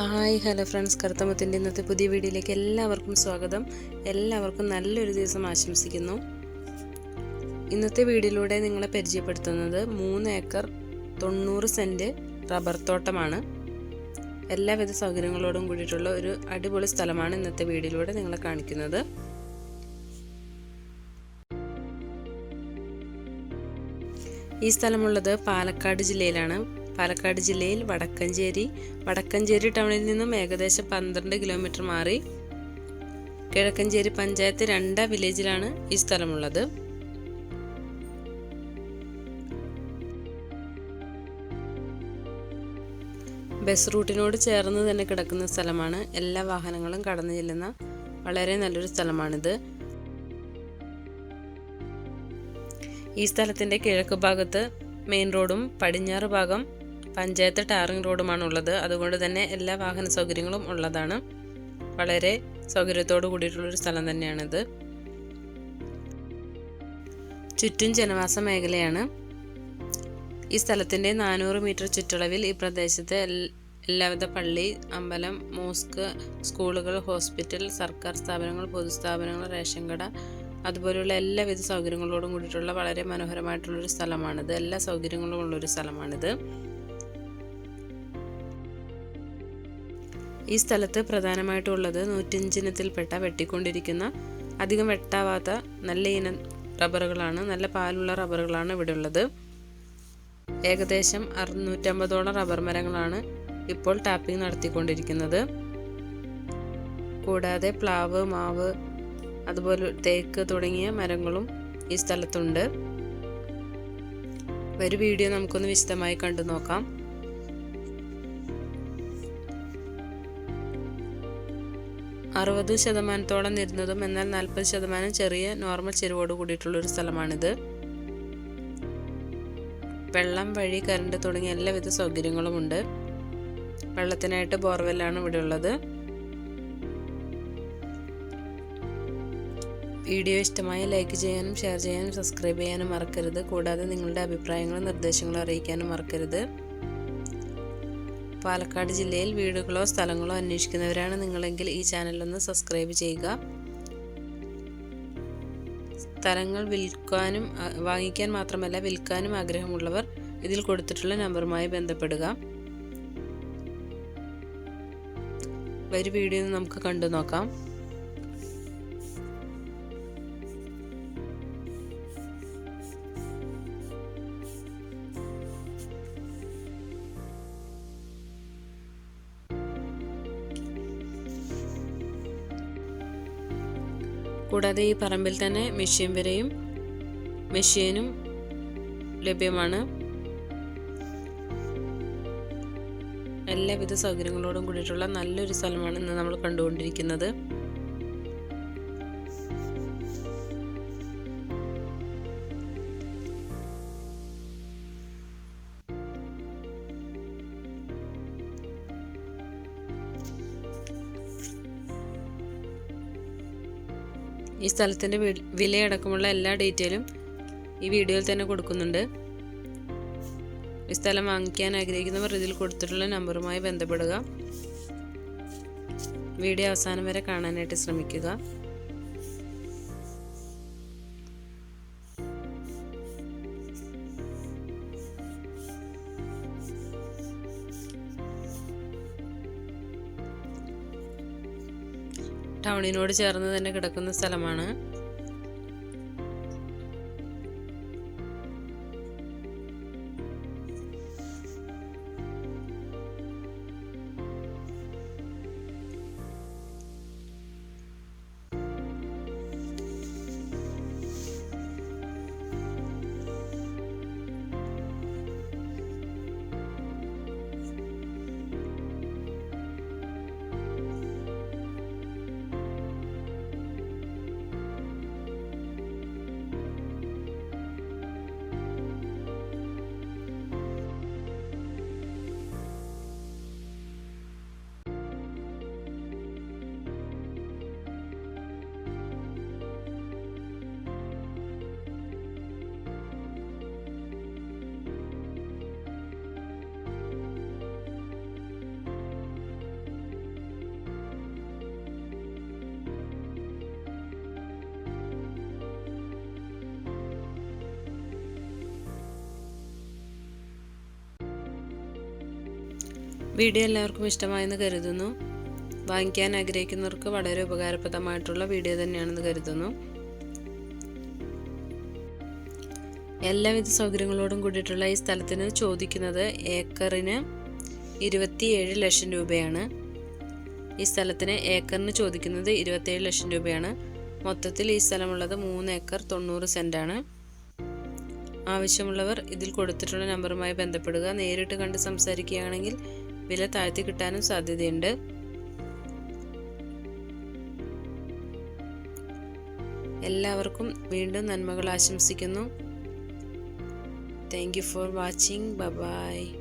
Hi hello friends. കറുത്തമത്തിന്റെ ഇന്നത്തെ പുതിയ വീഡിയോയിലേക്ക് എല്ലാവർക്കും സ്വാഗതം. എല്ലാവർക്കും നല്ലൊരു ദിവസം ആശംസിക്കുന്നു. ഇന്നത്തെ വീഡിയോയിലൂടെ നിങ്ങളെ പരിചയപ്പെടുത്തുന്നത് മൂന്ന് ഏക്കർ തൊണ്ണൂറ് സെന്റ് റബ്ബർ തോട്ടമാണ്. എല്ലാവിധ സൗകര്യങ്ങളോടും കൂടിയിട്ടുള്ള ഒരു അടിപൊളി സ്ഥലമാണ് ഇന്നത്തെ വീഡിയോയിലൂടെ നിങ്ങളെ കാണിക്കുന്നത്. ഈ സ്ഥലമുള്ളത് പാലക്കാട് ജില്ലയിലാണ്. പാലക്കാട് ജില്ലയിൽ വടക്കഞ്ചേരി. വടക്കഞ്ചേരി ടൗണിൽ നിന്നും ഏകദേശം പന്ത്രണ്ട് കിലോമീറ്റർ മാറി. കിഴക്കഞ്ചേരി പഞ്ചായത്ത് രണ്ട വില്ലേജിലാണ് ഈ സ്ഥലമുള്ളത്. ബസ് റൂട്ടിനോട് ചേർന്ന് തന്നെ കിടക്കുന്ന സ്ഥലമാണ്. എല്ലാ വാഹനങ്ങളും കടന്നു ചെല്ലുന്ന വളരെ നല്ലൊരു സ്ഥലമാണിത്. ഈ സ്ഥലത്തിന്റെ കിഴക്ക് ഭാഗത്ത് മെയിൻ റോഡും പടിഞ്ഞാറ് ഭാഗം പഞ്ചായത്ത് ടാറിംഗ് റോഡുമാണ് ഉള്ളത്. അതുകൊണ്ട് തന്നെ എല്ലാ വാഹന സൗകര്യങ്ങളും ഉള്ളതാണ്. വളരെ സൗകര്യത്തോടു കൂടിയിട്ടുള്ളൊരു സ്ഥലം തന്നെയാണിത്. ചുറ്റും ജനവാസ മേഖലയാണ്. ഈ സ്ഥലത്തിന്റെ നാനൂറ് മീറ്റർ ചുറ്റളവിൽ ഈ പ്രദേശത്തെ എല്ലാവിധ പള്ളി അമ്പലം മോസ്ക് സ്കൂളുകൾ ഹോസ്പിറ്റൽ സർക്കാർ സ്ഥാപനങ്ങൾ പൊതുസ്ഥാപനങ്ങൾ റേഷൻ കട അതുപോലെയുള്ള എല്ലാവിധ സൗകര്യങ്ങളോടും കൂടിയിട്ടുള്ള വളരെ മനോഹരമായിട്ടുള്ളൊരു സ്ഥലമാണിത്. എല്ലാ സൗകര്യങ്ങളും ഉള്ളൊരു സ്ഥലമാണിത്. ഈ സ്ഥലത്ത് പ്രധാനമായിട്ടുള്ളത് നൂറ്റഞ്ചിനത്തിൽപ്പെട്ട വെട്ടിക്കൊണ്ടിരിക്കുന്ന അധികം വെട്ടാവാത്ത നല്ല ഇനം റബ്ബറുകളാണ് നല്ല പാലുള്ള റബ്ബറുകളാണ് ഇവിടെ ഉള്ളത് ഏകദേശം അറുന്നൂറ്റമ്പതോളം റബ്ബർ മരങ്ങളാണ് ഇപ്പോൾ ടാപ്പിംഗ് നടത്തിക്കൊണ്ടിരിക്കുന്നത്. കൂടാതെ പ്ലാവ് മാവ് അതുപോലെ തേക്ക് തുടങ്ങിയ മരങ്ങളും ഈ സ്ഥലത്തുണ്ട്. ഒരു വീഡിയോ നമുക്കൊന്ന് വിശദമായി കണ്ടു നോക്കാം അറുപത് ശതമാനത്തോളം നിരുന്നതും എന്നാൽ നാൽപ്പത് ശതമാനം ചെറിയ നോർമൽ ചെരുവോട് കൂടിയിട്ടുള്ള ഒരു സ്ഥലമാണിത്. വെള്ളം വഴി കറണ്ട് തുടങ്ങിയ എല്ലാവിധ സൗകര്യങ്ങളുമുണ്ട്. വെള്ളത്തിനായിട്ട് ബോർവെല്ലാണ് ഇവിടെ ഉള്ളത് വീഡിയോ ഇഷ്ടമായി ലൈക്ക് ചെയ്യാനും ഷെയർ ചെയ്യാനും സബ്സ്ക്രൈബ് ചെയ്യാനും മറക്കരുത്. കൂടാതെ നിങ്ങളുടെ അഭിപ്രായങ്ങളും നിർദ്ദേശങ്ങളും അറിയിക്കാനും മറക്കരുത്. പാലക്കാട് ജില്ലയിൽ വീടുകളോ സ്ഥലങ്ങളോ അന്വേഷിക്കുന്നവരാണ് നിങ്ങളെങ്കിൽ ഈ ചാനലൊന്ന് സബ്സ്ക്രൈബ് ചെയ്യുക. സ്ഥലങ്ങൾ വിൽക്കാനും വാങ്ങിക്കാൻ മാത്രമല്ല വിൽക്കാനും ആഗ്രഹമുള്ളവർ ഇതിൽ കൊടുത്തിട്ടുള്ള നമ്പറുമായി ബന്ധപ്പെടുക. ഒരു വീഡിയോ നമുക്ക് കണ്ടു നോക്കാം കൂടാതെ ഈ പറമ്പിൽ തന്നെ മെഷീൻ വരെയും മെഷീനും ലഭ്യമാണ്. എല്ലാവിധ സൗകര്യങ്ങളോടും കൂടിയിട്ടുള്ള നല്ലൊരു സ്ഥലമാണ് ഇന്ന് നമ്മൾ കണ്ടുകൊണ്ടിരിക്കുന്നത്. ഈ സ്ഥലത്തിന്റെ വിലയടക്കമുള്ള എല്ലാ ഡീറ്റെയിലും ഈ വീഡിയോയിൽ തന്നെ കൊടുക്കുന്നുണ്ട്. ഈ സ്ഥലം വാങ്ങിക്കാൻ ആഗ്രഹിക്കുന്നവർ ഇതിൽ കൊടുത്തിട്ടുള്ള നമ്പറുമായി ബന്ധപ്പെടുക. വീഡിയോ അവസാനം വരെ കാണാനായിട്ട് ശ്രമിക്കുക. ടൗണിനോട് ചേർന്ന് തന്നെ കിടക്കുന്ന സ്ഥലമാണ്. വീഡിയോ എല്ലാവർക്കും ഇഷ്ടമായെന്ന് കരുതുന്നു. വാങ്ങിക്കാൻ ആഗ്രഹിക്കുന്നവർക്ക് വളരെ ഉപകാരപ്രദമായിട്ടുള്ള വീഡിയോ തന്നെയാണെന്ന് കരുതുന്നു. എല്ലാവിധ സൗകര്യങ്ങളോടും കൂടിയിട്ടുള്ള ഈ സ്ഥലത്തിന് ചോദിക്കുന്നത് ഏക്കറിന് ഇരുപത്തിയേഴ് ലക്ഷം രൂപയാണ്. ഈ സ്ഥലത്തിന് ഏക്കറിന് ചോദിക്കുന്നത് ഇരുപത്തിയേഴ് ലക്ഷം രൂപയാണ്. മൊത്തത്തിൽ ഈ സ്ഥലമുള്ളത് മൂന്ന് ഏക്കർ തൊണ്ണൂറ് സെന്റാണ് ആവശ്യമുള്ളവർ ഇതിൽ കൊടുത്തിട്ടുള്ള നമ്പറുമായി ബന്ധപ്പെടുക. നേരിട്ട് കണ്ട് സംസാരിക്കുകയാണെങ്കിൽ വില താഴ്ത്തി കിട്ടാനും സാധ്യതയുണ്ട്. എല്ലാവർക്കും വീണ്ടും നന്മകൾ ആശംസിക്കുന്നു. Thank you for watching bye